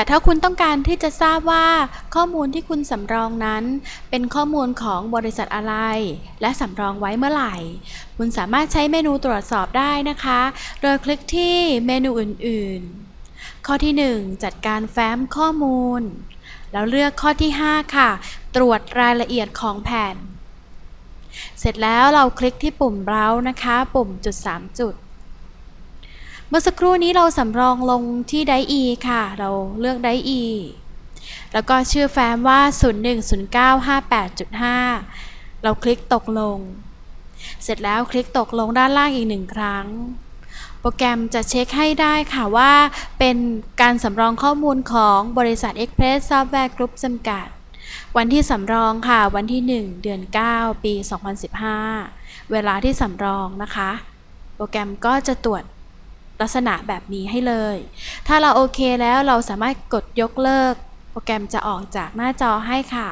แต่ถ้าคุณต้องการที่จะทราบว่า ข้อมูลที่คุณสำรองนั้น เป็นข้อมูลของบริษัทอะไร และสำรองไว้เมื่อไหร่ คุณสามารถใช้เมนูตรวจสอบได้นะคะ โดยคลิกที่เมนูอื่นๆ ข้อที่ 1 จัดการแฟ้มข้อมูล แล้วเลือกข้อที่ 5 ค่ะ ตรวจรายละเอียดของแผ่น เสร็จแล้วเราคลิกที่ปุ่ม Browse นะคะ ปุ่มจุด 3 จุด เมื่อสักครู่นี้เราสำรองลงที่ไดอีค่ะ เราเลือกไดอีแล้วก็ชื่อแฟ้มว่า 010958.5 เราคลิกตกลง เสร็จแล้วคลิกตกลงด้านล่างอีกหนึ่งครั้ง โปรแกรมจะเช็คให้ได้ค่ะว่าเป็นการสำรองข้อมูลของบริษัท Express Software Group จำกัด วันที่สำรองค่ะ วันที่ 1 เดือน 9 ปี 2015 เวลาที่สำรองนะคะ โปรแกรมก็จะตรวจ ลักษณะแบบนี้ให้เลย ถ้าเราโอเคแล้วเราสามารถกดยกเลิก โปรแกรมจะออกจากหน้าจอให้ค่ะ